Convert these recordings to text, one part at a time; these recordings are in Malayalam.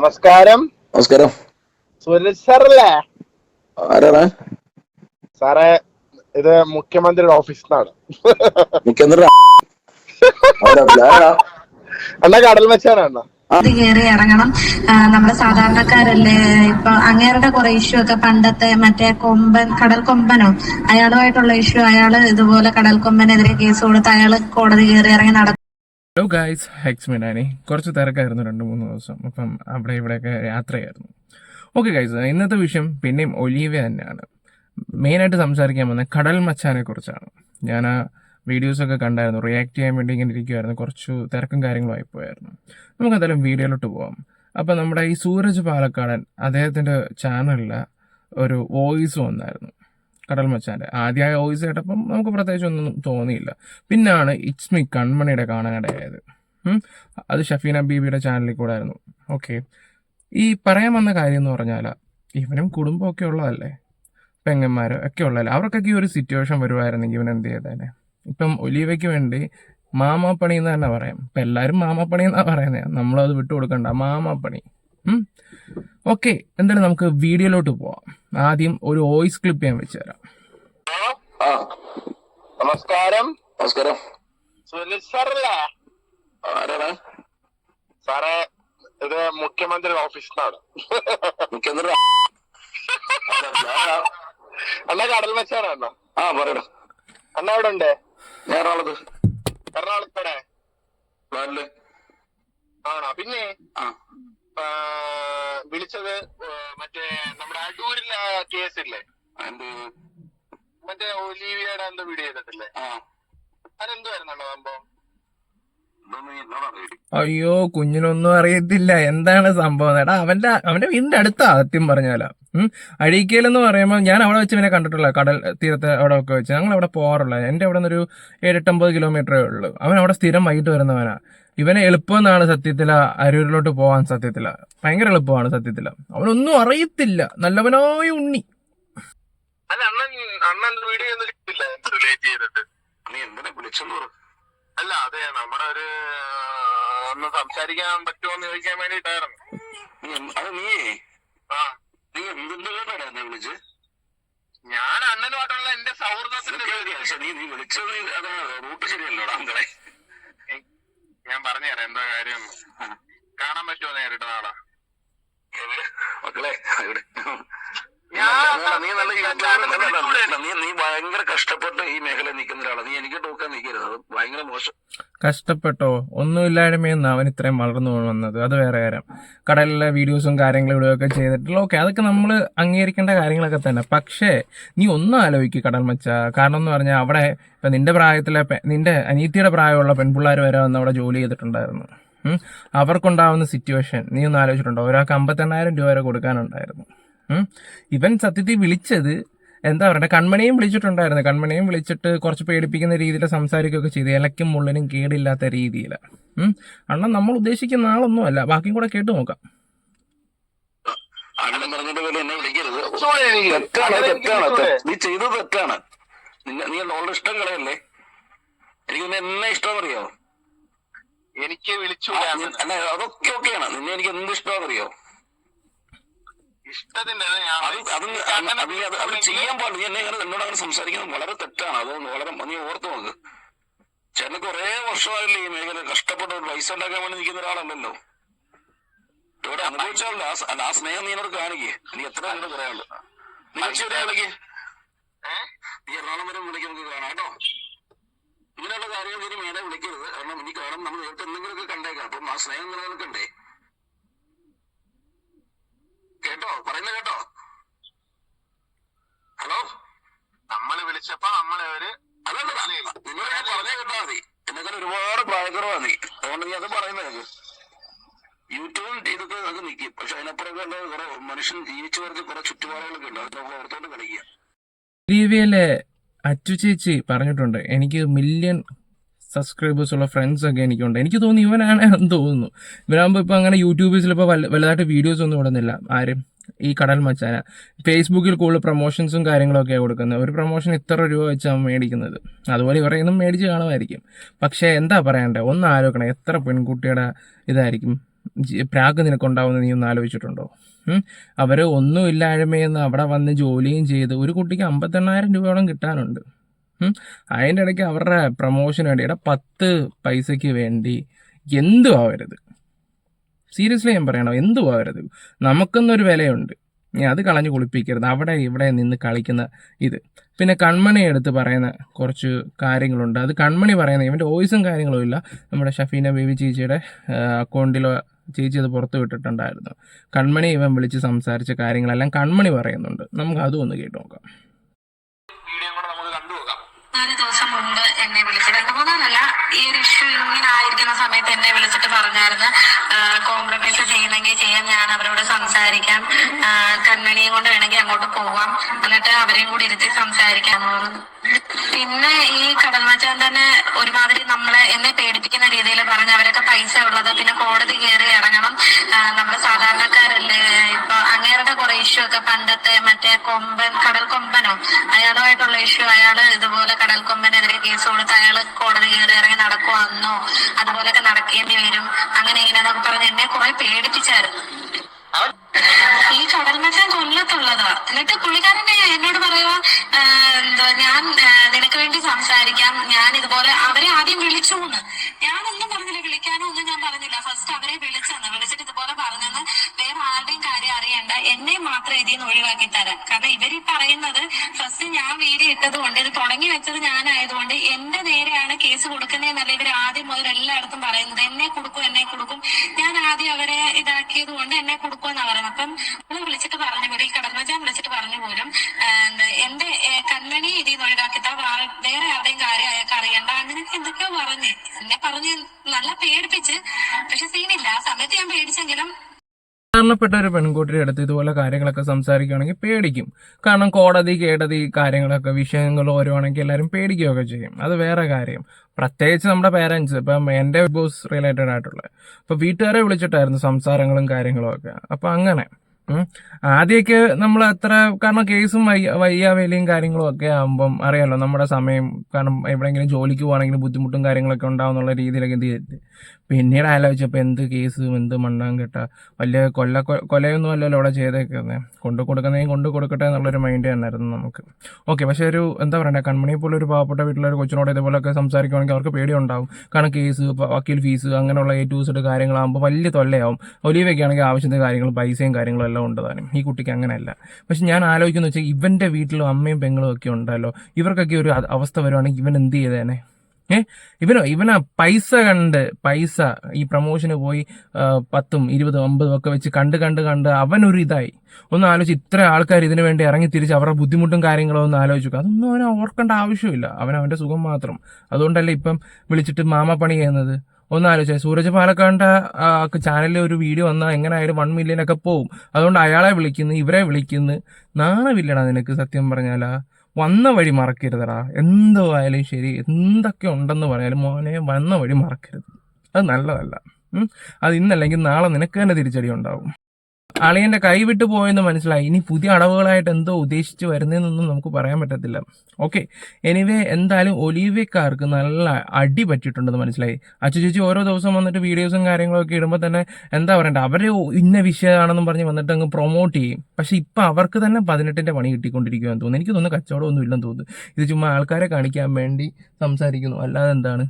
നമസ്കാരം. നമസ്കാരം. സുരേഷ് സാറല്ലേ? ആരാണ്? സാറേ ഇത് മുഖ്യമന്ത്രിയുടെ ഓഫീസിൽ നിന്നാണ് മുഖ്യമന്ത്രി ആരാ? അണ്ണ കടൽ മച്ചാനാണ് ഇത് കയറി ഇറങ്ങണം. നമ്മുടെ സാധാരണക്കാരല്ലേ? ഇപ്പൊ അങ്ങേരുടെ കുറെ ഇഷ്യൂ ഒക്കെ പണ്ടത്തെ മറ്റേ കൊമ്പൻ കടൽ കൊമ്പനോ? അയാളുമായിട്ടുള്ള ഇഷ്യൂ അയാൾ ഇതുപോലെ കടൽ കൊമ്പനെതിരെ കേസ് കൊടുത്ത് അയാൾ കോടതി കയറി ഇറങ്ങി നടക്കും ഹലോ ഗായ്സ് ഹെക്സ് മിനാനി കുറച്ച് തിരക്കായിരുന്നു രണ്ട് മൂന്ന് ദിവസം. അപ്പം അവിടെ ഇവിടെയൊക്കെ യാത്രയായിരുന്നു. ഓക്കെ ഗൈസ് ഇന്നത്തെ വിഷയം പിന്നെയും ഒലീവ തന്നെയാണ്. മെയിനായിട്ട് സംസാരിക്കാൻ വന്ന കടൽ മച്ചാനെ കുറിച്ചാണ്. ഞാൻ ആ വീഡിയോസൊക്കെ കണ്ടായിരുന്നു. റിയാക്ട് ചെയ്യാൻ വേണ്ടി ഇങ്ങനെ ഇരിക്കുമായിരുന്നു കുറച്ച് തിരക്കും കാര്യങ്ങളും ആയിപ്പോയായിരുന്നു. നമുക്ക് എന്തായാലും വീഡിയോയിലോട്ട് പോവാം. അപ്പം നമ്മുടെ ഈ സൂരജ് പാലക്കാടൻ അദ്ദേഹത്തിന്റെ ചാനലിൽ ഒരു വോയിസ് വന്നായിരുന്നു. കടൽ മച്ചാന്റെ ആദ്യമായ വോയിസ് കേട്ടപ്പം നമുക്ക് പ്രത്യേകിച്ച് ഒന്നും തോന്നിയില്ല. പിന്നാണ് ഇറ്റ്സ് മീ കൺമണിയുടെ കാണാനിടയായത്. അത് ഷഫീന ബീബിയുടെ ചാനലിൽ കൂടെ ആയിരുന്നു ഓക്കെ ഈ പറയാൻ വന്ന കാര്യം എന്ന് പറഞ്ഞാൽ ഇവനും കുടുംബമൊക്കെ ഉള്ളതല്ലേ? പെങ്ങന്മാരോ ഒക്കെ ഉള്ളതല്ലേ? അവർക്കൊക്കെ ഈ ഒരു സിറ്റുവേഷൻ വരുമായിരുന്നെങ്കിൽ ഇവൻ എന്ത് ചെയ്തേനെ? ഇപ്പം ഒലീവയ്ക്ക് വേണ്ടി മാമാപ്പണി എന്ന് തന്നെ പറയാം. ഇപ്പം എല്ലാവരും മാമാപ്പണി എന്നാണ് പറയുന്നത് നമ്മളത് വിട്ടു കൊടുക്കണ്ട മാമാപ്പണി ഓക്കെ എന്തായാലും നമുക്ക് വീഡിയോയിലോട്ട് പോവാം. ആദ്യം ഒരു വോയിസ് ക്ലിപ്പ് ഞാൻ വെച്ച് തരാം നമസ്കാരം. നമസ്കാരം. സുനിൽ സാറല്ലേ? ആരാണ്? സാറേ ഇത് മുഖ്യമന്ത്രിയുടെ ഓഫീസിൽ നിന്നാണ് മുഖ്യമന്ത്രി? അണ്ണ കടൽ മച്ചാനാണ്? ആ പറയടാ. അണ്ണ അവിടെ ഉണ്ട് എറണാകുളത്ത് എറണാകുളത്തടെ ആണോ? പിന്നെ? ആ, വിളിച്ചത് ആ, മറ്റേ നമ്മുടെ അടൂരിലെ കേസ് ഇല്ലേ എന്ത്? മറ്റേ ഒലീവിയുടെ എന്തോ വീഡിയോ ചെയ്തിട്ടില്ലേ? അതെന്തുവായിരുന്നല്ലോ അതെന്തുവായിരുന്നോ സംഭവം? ഇതൊന്നും നീ എന്നോട് അറിയില്ല. അയ്യോ കുഞ്ഞിനൊന്നും അറിയത്തില്ല. എന്താണ് സംഭവം? എടാ അവന്റെ അവന്റെ വീടിന്റെ അടുത്താ സത്യം പറഞ്ഞാല. ഉം? അഴീക്കൽ എന്ന് പറയുമ്പോൾ ഞാൻ അവിടെ വെച്ച് ഇവനെ കണ്ടിട്ടുള്ള കടൽ തീരത്ത് അവിടെ ഒക്കെ വെച്ച്. ഞങ്ങൾ അവിടെ പോകാറുള്ള. എന്റെ അവിടെ നിന്നൊരു ഏഴെട്ടമ്പത് കിലോമീറ്ററേ ഉള്ളൂ. അവൻ അവിടെ സ്ഥിരം വൈകിട്ട് വരുന്നവനാ. ഇവനെ എളുപ്പമെന്നാണ് സത്യത്തില അരൂരിലോട്ട് പോകാൻ സത്യത്തില. ഭയങ്കര എളുപ്പമാണ് സത്യത്തില. അവനൊന്നും അറിയത്തില്ല. നല്ലവനായ ഉണ്ണി. അല്ല അണ്ണൻ അണ്ണൻ വീഡിയോ ഒന്നും ചെയ്തില്ല റിലേറ്റ് ചെയ്തിട്ട്? നീ എന്തിനാ വിളിച്ചെന്ന് അല്ല അതെ നമ്മുടെ ഒരു ഒന്ന് സംസാരിക്കാൻ പറ്റുമോന്ന് ചോദിക്കാൻ വേണ്ടിട്ടായിരുന്നു നീ അത് നീയേ ആ. നീ എന്തിന്റെ കേട്ടാ വിളിച്ച്? ഞാൻ അണ്ണനുമായിട്ടുള്ള എന്റെ സൗഹൃദത്തിന്റെ നീ നീ വിളിച്ചത് റൂട്ട് ശരിയല്ലോടാ ഏയ്, ഞാൻ പറഞ്ഞുതരാം എന്താ കാര്യം. കാണാൻ പറ്റുമോ നേരിട്ട് നാളെ? മക്കളെ ഇവിടെ. നീ നല്ല നീ നീ ഭയങ്കര കഷ്ടപ്പെട്ട് ഈ മേഖല നിൽക്കുന്ന ഒരാളാണ്. നീ എനിക്ക് ഭയങ്കര മോശം. കഷ്ടപ്പെട്ടോ? ഒന്നുമില്ലായ്മയെന്ന് അവൻ ഇത്രയും വളർന്നു വന്നത്. അത് വേറെ കാര്യം. കടലിലെ വീഡിയോസും കാര്യങ്ങളും ഇടുകയൊക്കെ ചെയ്തിട്ടുള്ള ഓക്കെ അതൊക്കെ നമ്മൾ അംഗീകരിക്കേണ്ട കാര്യങ്ങളൊക്കെ തന്നെ. പക്ഷേ നീ ഒന്നും ആലോചിക്കുക കടൽ മച്ച. കാരണം എന്ന് പറഞ്ഞാൽ അവിടെ ഇപ്പം നിന്റെ പ്രായത്തിലെ നിന്റെ അനീത്തിയുടെ പ്രായമുള്ള പെൺപിള്ളേർ വരെ വന്ന് അവിടെ ജോലി ചെയ്തിട്ടുണ്ടായിരുന്നു. അവർക്കുണ്ടാവുന്ന സിറ്റുവേഷൻ നീ ഒന്ന് ആലോചിച്ചിട്ടുണ്ടോ? ഒരാൾക്ക് അമ്പത്തെണ്ണായിരം രൂപ വരെ കൊടുക്കാനുണ്ടായിരുന്നു. ഇവൻ സത്യത്തിൽ വിളിച്ചത് എന്താ പറയുക കൺമണിയും വിളിച്ചിട്ടുണ്ടായിരുന്നു. കൺമണിയും വിളിച്ചിട്ട് കുറച്ച് പേടിപ്പിക്കുന്ന രീതിയിൽ സംസാരിക്കുകയൊക്കെ ചെയ്തു. ഇലക്കും മുള്ളിനും കേടില്ലാത്ത രീതിയിൽ അണ്ണൻ നമ്മൾ ഉദ്ദേശിക്കുന്ന ആളൊന്നും അല്ല. ബാക്കിയും കൂടെ കേട്ട് നോക്കാം. അണ്ണൻ എന്നെ വിളിക്കരുത്. തെറ്റാണ് തെറ്റാണ് നീ ചെയ്തത് തെറ്റാണ്. നിന്നെ നീ ഉള്ള ഇഷ്ടം കളയല്ലേ? എനിക്ക് നിന്നെ എന്നെ ഇഷ്ടം എനിക്ക്? അല്ല അതൊക്കെ ഓക്കെയാണ്. നിന്നെ എനിക്ക് എന്ത് ഇഷ്ടമാണെന്നറിയോ? അത് ചെയ്യാൻ പാടില്ല. നീ എന്നെ എന്നോട് അങ്ങനെ സംസാരിക്കുന്നത് വളരെ തെറ്റാണ്. അത് വളരെ നീ ഓർത്തു നോക്ക്. ചേട്ടന് കുറെ വർഷമായില്ലേ ഈ മേഖല കഷ്ടപ്പെട്ട് പൈസ ഉണ്ടാക്കാൻ വേണ്ടി നിൽക്കുന്ന ഒരാളല്ലല്ലോ. ഇവിടെ അനുഭവിച്ചാലല്ല ആ സ്നേഹം നീ എന്നോട് കാണിക്കേ. നീ എത്ര എന്നോട് പറയാനുണ്ട് നീ വെച്ചവരെ വിളിക്ക് നീ എറണാകുളം വരെ വിളിക്ക് നമുക്ക് കാണാം കേട്ടോ. ഇങ്ങനെയുള്ള കാര്യങ്ങൾ ഇനി മേലെ വിളിക്കരുത്. കാരണം നീ കാണും. നമ്മൾ നേരത്തെ എന്തെങ്കിലുമൊക്കെ കണ്ടേക്കാം. അപ്പം ആ സ്നേഹം നിലനിൽക്കണ്ടേ? കേട്ടോ? പറയുന്നത് കേട്ടോ? ഹലോ? നമ്മൾ വിളിച്ചപ്പോ നമ്മളെ ഒരു അതല്ല നിങ്ങളെ ഞാൻ പറഞ്ഞേ കേട്ടാ മതി. എന്നെക്കാൾ ഒരുപാട് പ്രായക്കുറവാ നീ. അതുകൊണ്ട് നീ അത് പറയുന്നത് യൂട്യൂബും ഇതൊക്കെ നമുക്ക് നിൽക്കും പക്ഷെ അതിനപ്പുറമൊക്കെ ഉള്ള കുറെ മനുഷ്യൻ ജീവിച്ചു വരുന്ന കുറെ ചുറ്റുപാടുകളൊക്കെ ഉണ്ട്. അതൊക്കെ ഓർത്തോണ്ട് കളിക്കുക. ടിവിയിലെ അച്ചു ചേച്ചി പറഞ്ഞിട്ടുണ്ട്. എനിക്ക് മില്യൺ സബ്സ്ക്രൈബേഴ്സ് ഉള്ള ഫ്രണ്ട്സ് ഒക്കെ എനിക്കുണ്ട്. എനിക്ക് തോന്നുന്നു ഇവനാണ് എന്ന് തോന്നുന്നു. ഇവനാകുമ്പോൾ ഇപ്പോൾ അങ്ങനെ യൂട്യൂബിൽ ചിലപ്പോൾ വലുതായിട്ട് വീഡിയോസ് ഒന്നും ഇടുന്നില്ല. ആരും ഈ കടൽ മച്ചാന. ഫേസ്ബുക്കിൽ കൂടുതൽ പ്രൊമോഷൻസും കാര്യങ്ങളൊക്കെയാണ് കൊടുക്കുന്നത്. ഒരു പ്രൊമോഷൻ ഇത്ര രൂപ വെച്ചാണ് മേടിക്കുന്നത്. അതുപോലെ ഇവരെ നിന്നും മേടിച്ച് കാണുമായിരിക്കും. പക്ഷേ എന്താ പറയണ്ടേ? ഒന്ന് ആലോചിക്കണം. എത്ര പെൺകുട്ടിയുടെ ഇതായിരിക്കും? പ്രാഗ് നിനക്കുണ്ടാവുമെന്ന് നീ ഒന്ന് ആലോചിച്ചിട്ടുണ്ടോ? അവർ ഒന്നും ഇല്ലായ്മയെന്ന് അവിടെ വന്ന് ജോലിയും ചെയ്ത് ഒരു കുട്ടിക്ക് അമ്പത്തെണ്ണായിരം രൂപയോളം കിട്ടാനുണ്ട്? അതിന്റെ ഇടയ്ക്ക് അവരുടെ പ്രൊമോഷന് വേണ്ടി എടാ പത്ത് പൈസയ്ക്ക് വേണ്ടി എന്തും ആവരുത്? സീരിയസ്ലി ഞാൻ പറയണോ? എന്തും ആവരുത്? നമുക്കെന്നൊരു വിലയുണ്ട്. ഞാൻ അത് കളഞ്ഞു കുളിപ്പിക്കരുത്. അവിടെ ഇവിടെ നിന്ന് കളിക്കുന്ന ഇത്. പിന്നെ കൺമണി എടുത്ത് പറയുന്ന കുറച്ച് കാര്യങ്ങളുണ്ട്. അത് കൺമണി പറയുന്ന ഇവന്റെ വോയിസും കാര്യങ്ങളും ഇല്ല. നമ്മുടെ ഷഫീന ബേബി ചേച്ചിയുടെ അക്കൗണ്ടിലോ ചേച്ചി അത് പുറത്ത് വിട്ടിട്ടുണ്ടായിരുന്നു. കൺമണി ഇവൻ വിളിച്ച് സംസാരിച്ച കാര്യങ്ങളെല്ലാം കൺമണി പറയുന്നുണ്ട്. നമുക്ക് അതും ഒന്ന് കേട്ട് നോക്കാം വീഡിയോ കൂടെ നമുക്ക് കണ്ടുപോകാം നാല് ദിവസം മുമ്പ് എന്നെ വിളിച്ച് രണ്ട് മൂന്നാലല്ല ഈ ഒരു ഇഷ്യൂ ഇങ്ങനെ ആയിരിക്കുന്ന സമയത്ത് എന്നെ വിളിച്ചിട്ട് പറഞ്ഞായിരുന്നു കോംപ്രമൈസ് ചെയ്യുന്നെങ്കിൽ ചെയ്യാൻ ഞാൻ അവരോട് സംസാരിക്കാം. കണ്ണണിയും കൊണ്ട് വേണമെങ്കിൽ അങ്ങോട്ട് പോവാം. എന്നിട്ട് അവരെയും കൂടി ഇരുത്തി സംസാരിക്കാം പിന്നെ ഈ കടൽമച്ചാൻ തന്നെ ഒരുമാതിരി നമ്മളെ എന്നെ പേടിപ്പിക്കുന്ന രീതിയിൽ പറഞ്ഞ് അവരൊക്കെ പൈസ ഉള്ളത് പിന്നെ കോടതി കയറി ഇറങ്ങണം. നമ്മുടെ സാധാരണക്കാരല്ലേ? ഇപ്പൊ അങ്ങേരുടെ കുറെ ഇഷ്യൂ ഒക്കെ പണ്ടത്തെ മറ്റേ കൊമ്പൻ കടൽ കൊമ്പനോ? അയാളുമായിട്ടുള്ള ഇഷ്യൂ അയാൾ ഇതുപോലെ കടൽ കൊമ്പനെതിരെ കേസ് കൊടുത്ത് അയാൾ കോടതി കയറി ഇറങ്ങി നടക്കുവാന്നോ അതുപോലൊക്കെ നടക്കേണ്ടി വരും. അങ്ങനെ ഇങ്ങനെന്നൊക്കെ പറഞ്ഞ് എന്നെ കുറെ പേടിപ്പിച്ചായിരുന്നു. ഈ കടൽ മച്ചാൻ കൊല്ലത്തുള്ളതാ. എന്നിട്ട് പുള്ളിക്കാരന്റെ എന്നോട് പറയുക എന്താ ഞാൻ നിനക്ക് വേണ്ടി സംസാരിക്കാം. ഞാൻ ഇതുപോലെ അവരെ ആദ്യം വിളിച്ചു എന്ന്. ഞാനൊന്നും പറഞ്ഞില്ല വിളിക്കാനോ ഒന്നും ഞാൻ പറഞ്ഞില്ല. ഫസ്റ്റ് അവരെ വിളിച്ചെന്ന്. വിളിച്ചിട്ട് ഇതുപോലെ പറഞ്ഞെന്ന് വേറെ ആരുടെയും കാര്യം അറിയണ്ട എന്നെ ഇതിൽ നിന്ന് ഒഴിവാക്കി തരാം. കാരണം ഇവർ ഈ പറയുന്നത് ഫസ്റ്റ് ഞാൻ വീഡിയോ ഇട്ടത് കൊണ്ട് ഇത് തുടങ്ങി വെച്ചത് ഞാനായതുകൊണ്ട് എന്റെ നേരെയാണ് കേസ് കൊടുക്കുന്നതെന്നല്ല ഇവർ ആദ്യം മുതൽ എല്ലായിടത്തും പറയുന്നത്. എന്നെ കൊടുക്കും എന്നെ കൊടുക്കും. ഞാൻ ആദ്യം അവരെ ഇതാക്കിയത് കൊണ്ട് എന്നെ കൊടുക്കുമെന്നാ പറയുന്നത്. അപ്പം നമ്മൾ വിളിച്ചിട്ട് പറഞ്ഞു പോലും കടന്നജാൻ വിളിച്ചിട്ട് പറഞ്ഞു പോലും എന്റെ കൺമണി ഇതിൽ നിന്ന് ഒഴിവാക്കിത്താ വാ- വേറെ ആരുടെയും കാര്യം അയാൾക്ക് അറിയണ്ട. അങ്ങനെയൊക്കെ എന്തൊക്കെയോ പറഞ്ഞു. എന്നെ പറഞ്ഞ് നല്ല പേടിപ്പിച്ച് പക്ഷെ സീനില്ല. ആ സമയത്ത് ഞാൻ പേടിച്ചെങ്കിലും സാധാരണപ്പെട്ട ഒരു പെൺകുട്ടിയുടെ അടുത്ത് ഇതുപോലെ കാര്യങ്ങളൊക്കെ സംസാരിക്കുകയാണെങ്കിൽ പേടിക്കും. കാരണം കോടതി കേടതി കാര്യങ്ങളൊക്കെ വിഷയങ്ങൾ ഓരോണെങ്കിൽ എല്ലാവരും പേടിക്കുകയൊക്കെ ചെയ്യും. അത് വേറെ കാര്യം. പ്രത്യേകിച്ച് നമ്മുടെ പേരൻസ് ഇപ്പം എന്റെ ബോസ് റിലേറ്റഡ് ആയിട്ടുള്ള. ഇപ്പം വീട്ടുകാരെ വിളിച്ചിട്ടായിരുന്നു സംസാരങ്ങളും കാര്യങ്ങളും ഒക്കെ. അപ്പം അങ്ങനെ. ആദ്യമൊക്കെ നമ്മൾ അത്ര കാരണം കേസും വയ്യ വയ്യാവേലിയും കാര്യങ്ങളും ഒക്കെ ആകുമ്പം അറിയാലോ നമ്മുടെ സമയം കാരണം എവിടെയെങ്കിലും ജോലിക്ക് പോകണമെങ്കിൽ ബുദ്ധിമുട്ടും കാര്യങ്ങളൊക്കെ രീതിയിലൊക്കെ എന്ത് ചെയ്തിട്ട് പിന്നീട് ആലോചിച്ചപ്പോൾ എന്ത് കേസും എന്ത് മണ്ണാൻ കേട്ട വലിയ കൊല്ല കൊലയൊന്നും അല്ലല്ലോ അവിടെ ചെയ്തേക്കുന്നത് കൊണ്ടു കൊടുക്കുന്നതും കൊണ്ട് കൊടുക്കട്ടെ എന്നുള്ളൊരു മൈൻഡ് തന്നെയായിരുന്നു നമുക്ക്. ഓക്കെ പക്ഷേ ഒരു എന്താ പറയണ്ടേ കൺമണി പോലെ ഒരു പാവപ്പെട്ട വീട്ടിലൊരു കൊച്ചിനോട് ഇതുപോലൊക്കെ സംസാരിക്കുവാണെങ്കിൽ അവർക്ക് പേടിയുണ്ടാവും. കാരണം കേസ് വക്കീൽ ഫീസ് അങ്ങനെയുള്ള എ ടു സെഡ് കാര്യങ്ങളാകുമ്പോൾ വലിയ തൊല്ലയാവും. ഒലീവയ്ക്ക് ആണെങ്കിൽ ആവശ്യത്തിന് കാര്യങ്ങൾ പൈസയും കാര്യങ്ങളും എല്ലാം ഉണ്ട് താനും. ഈ കുട്ടിക്ക് അങ്ങനെയല്ല. പക്ഷെ ഞാൻ ആലോചിക്കുന്നു വെച്ചാൽ ഇവന്റെ വീട്ടിലും അമ്മയും പെങ്ങളും ഒക്കെ ഉണ്ടല്ലോ. ഇവർക്കൊക്കെ ഒരു അവസ്ഥ വരുവാണെങ്കിൽ ഇവൻ എന്ത് ചെയ്തേനെ? ഏ? ഇവനോ ഇവനാ പൈസ കണ്ട് പൈസ ഈ പ്രൊമോഷന് പോയി പത്തും ഇരുപതും അമ്പതും ഒക്കെ വെച്ച് കണ്ട് കണ്ട് കണ്ട് അവനൊരു ഇതായി. ഒന്ന് ആലോചിച്ച് ഇത്ര ആൾക്കാർ ഇതിനു വേണ്ടി ഇറങ്ങി തിരിച്ച് അവരുടെ ബുദ്ധിമുട്ടും കാര്യങ്ങളും ഒന്ന് ആലോചിച്ചു. അതൊന്നും അവനെ ഓർക്കേണ്ട ആവശ്യമില്ല. അവൻ അവന്റെ സുഖം മാത്രം. അതുകൊണ്ടല്ലേ ഇപ്പം വിളിച്ചിട്ട് മാമ പണി ചെയ്യുന്നത്? ഒന്ന് ആലോചിച്ചാൽ സൂരജ് പാലക്കാണ്ട ചാനലിൽ ഒരു വീഡിയോ വന്നാൽ എങ്ങനെയായാലും വൺ മില്യൺ ഒക്കെ പോവും. അതുകൊണ്ട് അയാളെ വിളിക്കുന്നു ഇവരെ വിളിക്കുന്നു. നാണമില്ലടാ നിനക്ക് സത്യം പറഞ്ഞാലാ. വന്ന വഴി മറക്കരുതടാ. എന്തോ ആയാലും ശരി എന്തൊക്കെ ഉണ്ടെന്ന് പറഞ്ഞാലും മോനെ വന്ന വഴി മറക്കരുത്. അത് നല്ലതല്ല. അത് ഇന്നല്ലെങ്കിൽ നാളെ നിനക്ക് തന്നെ തിരിച്ചടി ഉണ്ടാവും. അളിയന്റെ കൈ വിട്ടു പോയെന്ന് മനസ്സിലായി. ഇനി പുതിയ അടവുകളായിട്ട് എന്തോ ഉദ്ദേശിച്ച് വരുന്നതെന്നൊന്നും നമുക്ക് പറയാൻ പറ്റത്തില്ല. ഓക്കെ എനിവേ എന്തായാലും ഒലീവ്യക്കാർക്ക് നല്ല അടി പറ്റിയിട്ടുണ്ടെന്ന് മനസ്സിലായി. അച്ചു ചേച്ചി ഓരോ ദിവസം വന്നിട്ട് വീഡിയോസും കാര്യങ്ങളൊക്കെ ഇടുമ്പോൾ തന്നെ എന്താ പറയണ്ടേ? അവരെ ഇന്ന വിഷയമാണെന്നും പറഞ്ഞ് വന്നിട്ട് അങ്ങ് പ്രൊമോട്ട് ചെയ്യും. പക്ഷെ ഇപ്പം അവർക്ക് തന്നെ പതിനെട്ടിന്റെ പണി കിട്ടിക്കൊണ്ടിരിക്കുകയെന്ന് തോന്നുന്നു. എനിക്ക് തോന്നുന്നു കച്ചവടമൊന്നും ഇല്ലെന്ന് തോന്നുന്നു. ഇത് ചുമ്മാ ആൾക്കാരെ കാണിക്കാൻ വേണ്ടി സംസാരിക്കുന്നു. അല്ലാതെ എന്താണ്?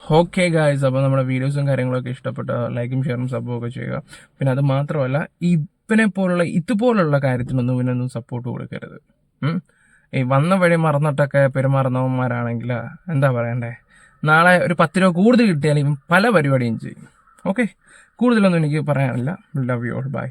ഓക്കെ ഗായ്സ് അപ്പോൾ നമ്മുടെ വീഡിയോസും കാര്യങ്ങളൊക്കെ ഇഷ്ടപ്പെട്ട ലൈക്കും ഷെയറും സബ്ബും ഒക്കെ ചെയ്യുക. പിന്നെ അത് മാത്രമല്ല ഇവനെ പോലുള്ള ഇതുപോലുള്ള കാര്യത്തിനൊന്നും ഇവനൊന്നും സപ്പോർട്ട് കൊടുക്കരുത്. ഈ വന്ന വഴി മറന്നിട്ടൊക്കെ പെരുമാറുന്നവന്മാരാണെങ്കിൽ എന്താ പറയണ്ടേ? നാളെ ഒരു പത്ത് രൂപ കൂടുതൽ കിട്ടിയാൽ ഇവൻ പല പരിപാടിയും ചെയ്യും. ഓക്കെ കൂടുതലൊന്നും എനിക്ക് പറയാനില്ല. Love you all by